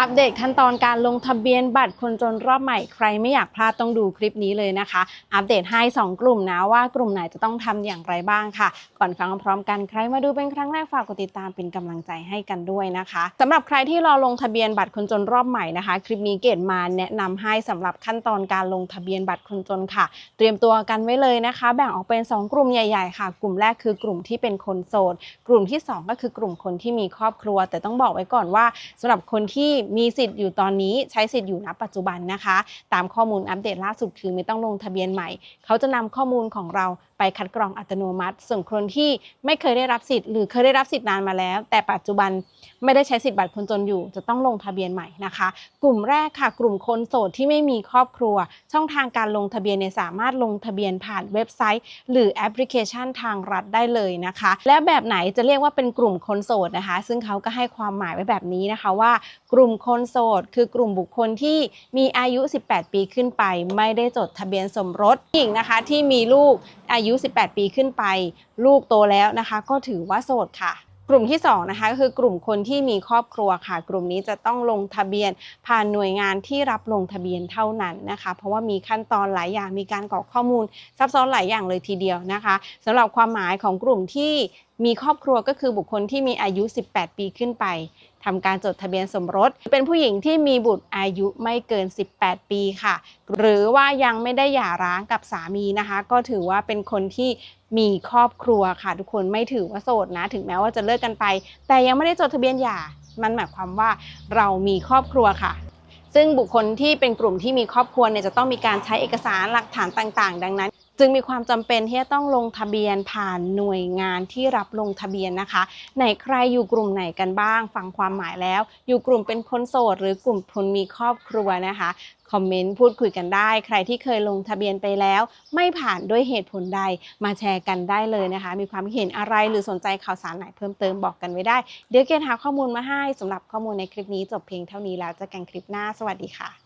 อัปเดตขั้นตอนการลงทะเบียนบัตรคนจนรอบใหม่ใครไม่อยากพลาดต้องดูคลิปนี้เลยนะคะ อัปเดตให้ 2 กลุ่มนะว่ากลุ่มไหนจะต้องทำอย่างไรบ้างค่ะ ก่อนฟังพร้อมกันใครมาดูเป็นครั้งแรกฝากกดติดตามเป็นกำลังใจให้กันด้วยนะคะสำหรับใครที่รอลงทะเบียนบัตรคนจนรอบใหม่นะคะ คลิปนี้เกดมาแนะนำให้สำหรับขั้นตอนการลงทะเบียนบัตรคนจนค่ะ เตรียมตัวกันไว้เลยนะคะ แบ่งออกเป็น 2 กลุ่มใหญ่ ๆ ค่ะ กลุ่มแรกคือกลุ่มที่เป็นคนโสดกลุ่มที่ 2 ก็คือกลุ่มคนที่มีครอบครัว แต่ต้องบอกไว้ก่อนว่าสำหรับคนที่มีสิทธิ์อยู่ตอนนี้ใช้สิทธิ์อยู่ณปัจจุบันนะคะ ตามข้อมูลอัปเดตล่าสุดคือไม่ต้องลงทะเบียนใหม่ เขาจะนำข้อมูลของเราไปคัดกรองอัตโนมัติ ส่วนคนที่ไม่เคยได้รับสิทธิ์หรือเคยได้รับสิทธิ์นานมาแล้ว แต่ปัจจุบันไม่ได้ใช้สิทธิ์บัตรคนจนอยู่ จะต้องลงทะเบียนใหม่นะคะ กลุ่มแรกค่ะ กลุ่มคนโสดที่ไม่มีครอบครัว ช่องทางการลงทะเบียนเนี่ยสามารถลงทะเบียนผ่านเว็บไซต์ หรือแอปพลิเคชันทางรัฐได้เลยนะคะ และแบบไหนจะเรียกว่าเป็นกลุ่มคนโสดนะคะ ซึ่งเขาก็ให้ความหมายไว้แบบนี้นะคะว่า กลุ่มคนโสด คือกลุ่มบุคคลที่มีอายุ 18 ปีขึ้นไป ไม่ได้จดทะเบียนสมรสหญิงนะคะที่มีลูกอายุ 18 ปีขึ้นไป ลูกโตแล้วนะคะ ก็ถือว่าโสดค่ะกลุ่มที่2นะคะก็คือกลุ่มคนที่มีครอบครัวค่ะ กลุ่มนี้จะต้องลงทะเบียน ผ่านหน่วยงานที่รับลงทะเบียนเท่านั้นนะคะ เพราะว่ามีขั้นตอนหลายอย่างมีการกรอกข้อมูล ซับซ้อนหลายอย่างเลยทีเดียวนะคะสำหรับความหมายของกลุ่มที่ มีครอบครัวก็คือบุคคลที่มีอายุ 18 ปีขึ้นไปทำการจดทะเบียนสมรส เป็นผู้หญิงที่มีบุตรอายุไม่เกิน 18 ปีค่ะ หรือว่ายังไม่ได้หย่าร้างกับสามีนะคะ ก็ถือว่าเป็นคนที่มีครอบครัวค่ะ ทุกคนไม่ถือว่าโสดนะ ถึงแม้ว่าจะเลิกกันไป แต่ยังไม่ได้จดทะเบียนหย่า มันหมายความว่าเรามีครอบครัวค่ะซึ่งบุคคลที่เป็นกลุ่มที่มีครอบครัวเนี่ยจะต้องมีการใช้เอกสารหลักฐานต่าง ๆ ดังนั้น จึงมีความจำเป็นที่จะต้องลงทะเบียนผ่านหน่วยงานที่รับลงทะเบียนนะคะไหนใครอยู่กลุ่มไหนกันบ้าง ฟังความหมายแล้ว อยู่กลุ่มเป็นคนโสด หรือกลุ่มคนมีครอบครัวนะคะคอมเมนต์พูดคุยกันได้ ใครที่เคยลงทะเบียนไปแล้ว ไม่ผ่านด้วยเหตุผลใดมาแชร์กันได้เลยนะคะ มีความเห็นอะไรหรือสนใจข่าวสารไหนเพิ่มเติมบอกกันไว้ได้ เดี๋ยวเกณฑ์หาข้อมูลมาให้สำหรับข้อมูลในคลิปนี้จบเพียงเท่านี้แล้วเจะกันคลิปหน้าสวัสดีค่ะ